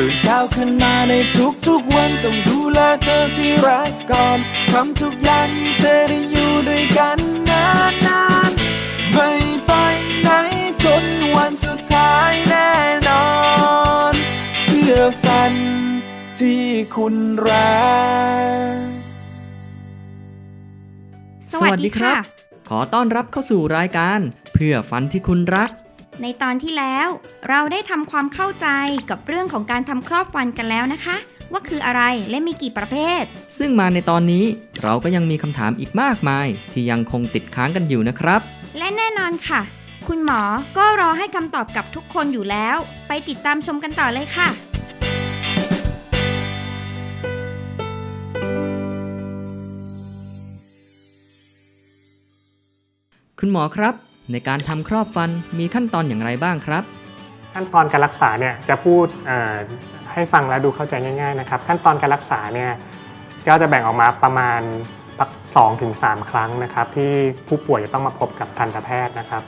ตื่นเช้าขึ้นมาในทุกๆวันต้องดูแลเธอที่รักก่อนทำทุกอย่างให้เธอได้อยู่ด้วยกันนานๆไม่ไปไหนจนวันสุดท้ายแน่นอน เพื่อฝันที่คุณรักสวัสดีค่ะขอต้อนรับเข้าสู่รายการ เพื่อฝันที่คุณรัก ในตอนที่แล้วเราได้ทำความเข้าใจกับเรื่องของการทำครอบฟันกันแล้วนะคะ ว่าคืออะไรและมีกี่ประเภท ซึ่งมาในตอนนี้เราก็ยังมีคำถามอีกมากมาย ที่ยังคงติดค้างกันอยู่นะครับ และแน่นอนค่ะ คุณหมอก็รอให้คำตอบกับทุกคนอยู่แล้ว ไปติดตามชมกันต่อเลยค่ะคุณหมอครับ ในการทำครอบฟันมีขั้นตอนอย่างไรบ้างครับ ขั้นตอนการรักษาเนี่ยจะพูดให้ฟังแล้วดูเข้าใจง่ายๆนะครับ ขั้นตอนการรักษาเนี่ยก็จะแบ่งออกมาประมาณสองถึงสามครั้งนะครับที่ผู้ป่วยจะต้องมาพบกับทันตแพทย์นะครับ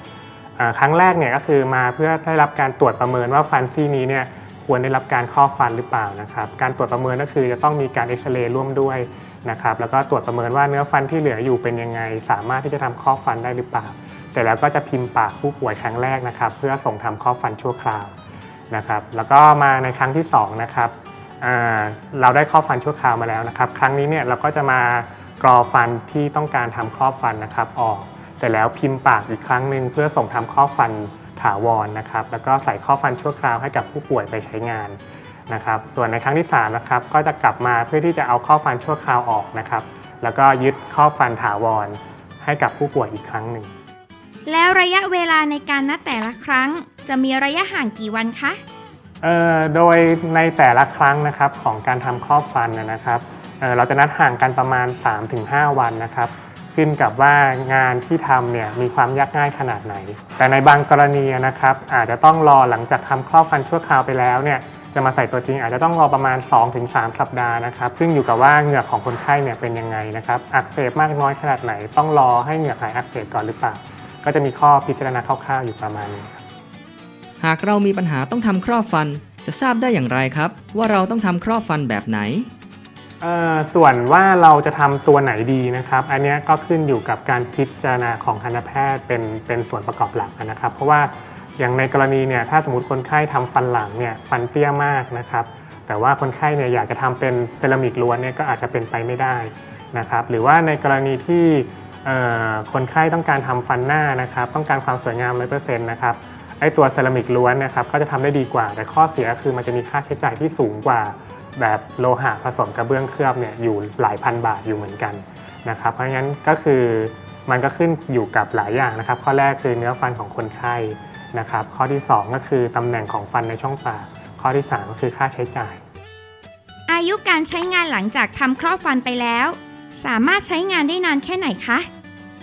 ครั้งแรกเนี่ยก็คือมาเพื่อได้รับการตรวจประเมินว่าฟันซี่นี้เนี่ยควรได้รับการครอบฟันหรือเปล่านะครับ การตรวจประเมินก็คือจะต้องมีการเอ็กซเรย์ร่วมด้วยนะครับแล้วก็ตรวจประเมินว่าเนื้อฟันที่เหลืออยู่เป็นยังไง สามารถที่จะทำครอบฟันได้หรือเปล่า ร็จแล้วก็จะพิมพ์ปากผู้ป่วยครั้งแรกนะครับ เพื่อส่งทำครอบฟันชั่วคราวนะครับ แล้วก็มาในครั้งที่สองนะครับเราได้ครอบฟันชั่วคราวมาแล้วนะครับ ครั้งนี้เนี่ยเราก็จะมากรอฟันที่ต้องการทำครอบฟันนะครับออกเสร็จแล้วพิมพ์ปากอีกครั้งหนึ่งเพื่อส่งทำครอบฟันถาวรนะครับ แล้วก็ใส่ครอบฟันชั่วคราวให้กับผู้ป่วยไปใช้งานนะครับ ส่วนในครั้งที่สามนะครับก็จะกลับมาเพื่อที่จะเอาครอบฟันชั่วคราวออกนะครับ แล้วก็ยึดครอบฟันถาวรให้กับผู้ป่วยอีกครั้งหนึ่ง แล้วระยะเวลาในการนัดแต่ละครั้ง จะมีระยะห่างกี่วันคะ เอ่อโดยในแต่ละครั้งนะครับของการทำครอบฟันนะนะครับเอ่อเราจะนัดห่างกันประมาณ 3-5 วันนะครับ ขึ้นกับว่างานที่ทำเนี่ยมีความยากง่ายขนาดไหน แต่ในบางกรณีนะครับ อาจจะต้องรอหลังจากทำครอบฟันชั่วคราวไปแล้วเนี่ยจะมาใส่ตัวจริงอาจจะต้องรอประมาณ 2-3 สัปดาห์นะครับซึ่งอยู่กับว่าเหงือกของคนไข้เนี่ยเป็นยังไงนะครับอักเสบมากน้อยขนาดไหน ต้องรอให้เหงือกหายอักเสบก่อนหรือเปล่า ก็จะมีข้อพิจารณาคร่าวๆอยู่ประมาณนี้ครับหากเรามีปัญหาต้องทำครอบฟันจะทราบได้อย่างไรครับ ว่าเราต้องทำครอบฟันแบบไหน เอ่อส่วนว่าเราจะทำตัวไหนดีนะครับ อันเนี้ยก็ขึ้นอยู่กับการพิจารณาของทันตแพทย์เป็นเป็นส่วนประกอบหลักนะครับ เพราะว่าอย่างในกรณีเนี่ยถ้าสมมติคนไข้ทำฟันหลังเนี่ยฟันเตี้ยมากนะครับ แต่ว่าคนไข้เนี่ยอยากจะทำเป็นเซรามิกล้วนเนี่ยก็อาจจะเป็นไปไม่ได้นะครับ หรือว่าในกรณีที่เอ่อ คนไข้ต้องการทำฟันหน้านะครับ ต้องการความสวยงาม100%นต์นะครับไอตัวเซรามิกล้วนนะครับก็จะทำได้ดีกว่า แต่ข้อเสียคือมันจะมีค่าใช้จ่ายที่สูงกว่า แบบโลหะผสมกระเบื้องเคลือบเนี่ยอยู่หลายพันบาทอยู่เหมือนกันนะครับ เพราะงั้นก็คือมันก็ขึ้นอยู่กับหลายอย่างนะครับ ข้อแรกคือเนื้อฟันของคนไข้นะครับ ข้อที่ 2 ก็คือตำแหน่งของฟันในช่องปาก ข้อที่ 3 ก็คือค่าใช้จ่าย อายุการใช้งานหลังจากทำครอบฟันไปแล้ว สามารถใช้งานได้นานแค่ไหนคะ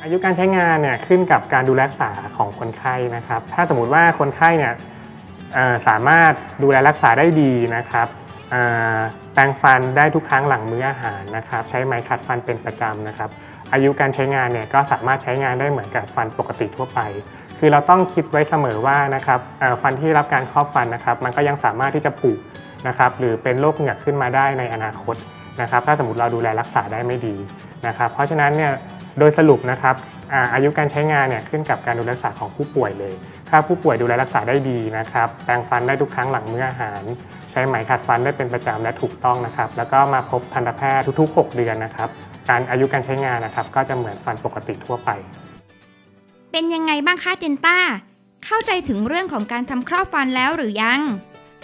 อายุการใช้งานเนี่ยขึ้นกับการดูแลรักษาของคนไข้นะครับ ถ้าสมมติว่าคนไข้เนี่ยสามารถดูแลรักษาได้ดีนะครับแปรงฟันได้ทุกครั้งหลังมื้ออาหารนะครับ ใช้ไม้ขัดฟันเป็นประจำนะครับ อายุการใช้งานเนี่ยก็สามารถใช้งานได้เหมือนกับฟันปกติทั่วไป คือเราต้องคิดไว้เสมอว่านะครับฟันที่รับการครอบฟันนะครับ มันก็ยังสามารถที่จะผุนะครับ หรือเป็นโรคเหงือกขึ้นมาได้ในอนาคตนะครับ ถ้าสมมติเราดูแลรักษาได้ไม่ดีนะครับ เพราะฉะนั้นเนี่ย โดยสรุปนะครับอาอายุการใช้งานเนี่ยขึ้นกับการดูแลรักษาของผู้ป่วยเลย ถ้าผู้ป่วยดูแลรักษาได้ดีนะครับแปรงฟันได้ทุกครั้งหลังมื้ออาหาร ใช้ไหมขัดฟันได้เป็นประจำและถูกต้องนะครับ แล้วก็มาพบทันตแพทย์ทุก ๆ 6 เดือนนะครับ การอายุการใช้งานนะครับก็จะเหมือนฟันปกติทั่วไป เป็นยังไงบ้างคะเดนต้า เข้าใจถึงเรื่องของการทำครอบฟันแล้วหรือยัง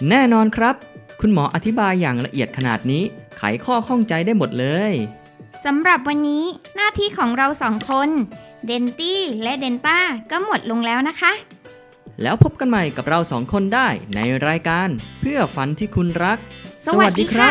แน่นอนครับ คุณหมออธิบายอย่างละเอียดขนาดนี้ ไขข้อข้องใจได้หมดเลย สำหรับวันนี้หน้าที่ของเราสองคนเดนตี้และเดนต้าก็หมดลงแล้วนะคะ แล้วพบกันใหม่กับเราสองคนได้ในรายการเพื่อฝันที่คุณรัก สวัสดีค่ะ